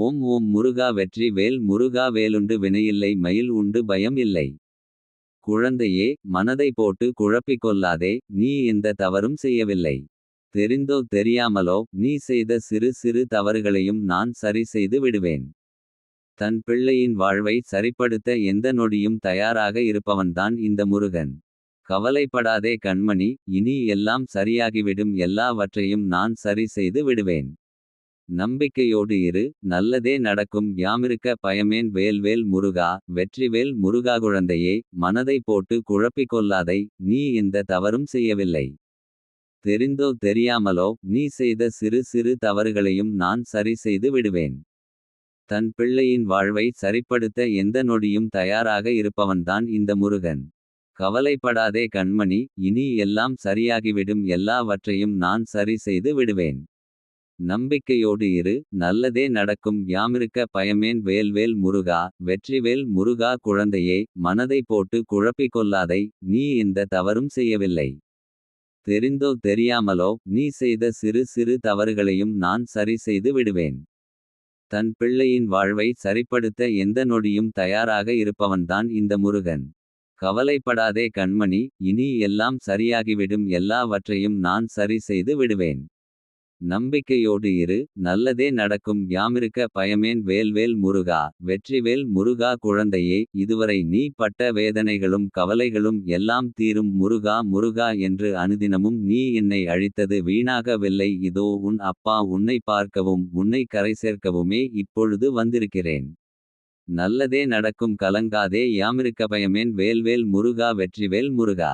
ஓம் ஓம் முருகா வெற்றி வேல் முருகா வேலுண்டு வினையில்லை மயில் உண்டு பயம் இல்லை. குழந்தையே மனதை போட்டு குழப்பிக் கொள்ளாதே நீ எந்த தவறும் செய்யவில்லை. தெரிந்தோ தெரியாமலோ நீ செய்த சிறு சிறு தவறுகளையும் நான் சரி செய்து விடுவேன். தன் பிள்ளையின் வாழ்வை சரிப்படுத்த எந்த நொடியும் தயாராக இருப்பவன்தான் இந்த முருகன். கவலைப்படாதே கண்மணி இனி எல்லாம் சரியாகிவிடும் எல்லாவற்றையும் நான் சரி செய்து விடுவேன். நம்பிக்கையோடு இரு நல்லதே நடக்கும் யாமிருக்க பயமேன் வேல்வேல் முருகா வெற்றிவேல் முருகா குழந்தையே மனதை போட்டு குழப்பிக் கொள்ளாதை நீ இந்த தவறும் செய்யவில்லை. தெரிந்தோ தெரியாமலோ நீ செய்த சிறு சிறு தவறுகளையும் நான் சரி செய்து விடுவேன். தன் பிள்ளையின் வாழ்வை சரிப்படுத்த எந்த நொடியும் தயாராக இருப்பவன்தான் இந்த முருகன். கவலைப்படாதே கண்மணி இனி எல்லாம் சரியாகிவிடும் எல்லாவற்றையும் நான் சரி செய்து விடுவேன். நம்பிக்கையோடு இரு நல்லதே நடக்கும் யாமிருக்க பயமேன் வேல்வேல் முருகா வெற்றிவேல் முருகா குழந்தையே மனதை போட்டு குழப்பிக் கொள்ளாதை நீ இந்த தவறும் செய்யவில்லை. தெரிந்தோ தெரியாமலோ நீ செய்த சிறு சிறு தவறுகளையும் நான் சரி செய்து விடுவேன். தன் பிள்ளையின் வாழ்வை சரிப்படுத்த எந்த நொடியும் தயாராக இருப்பவன்தான் இந்த முருகன். கவலைப்படாதே கண்மணி இனி எல்லாம் சரியாகிவிடும் எல்லாவற்றையும் நான் சரி செய்து விடுவேன். நம்பிக்கையோடு இரு நல்லதே நடக்கும் யாமிருக்க பயமேன் வேல்வேல் முருகா வெற்றிவேல் முருகா குழந்தையே இதுவரை நீ பட்ட வேதனைகளும் கவலைகளும் எல்லாம் தீரும் முருகா முருகா என்று அனுதினமும் நீ என்னை அழித்தது வீணாகவில்லை இதோ உன் அப்பா உன்னை பார்க்கவும் உன்னை கரைசேர்க்கவுமே இப்பொழுது வந்திருக்கிறேன். நல்லதே நடக்கும் கலங்காதே யாமிருக்க பயமேன் வேல்வேல் முருகா வெற்றிவேல் முருகா.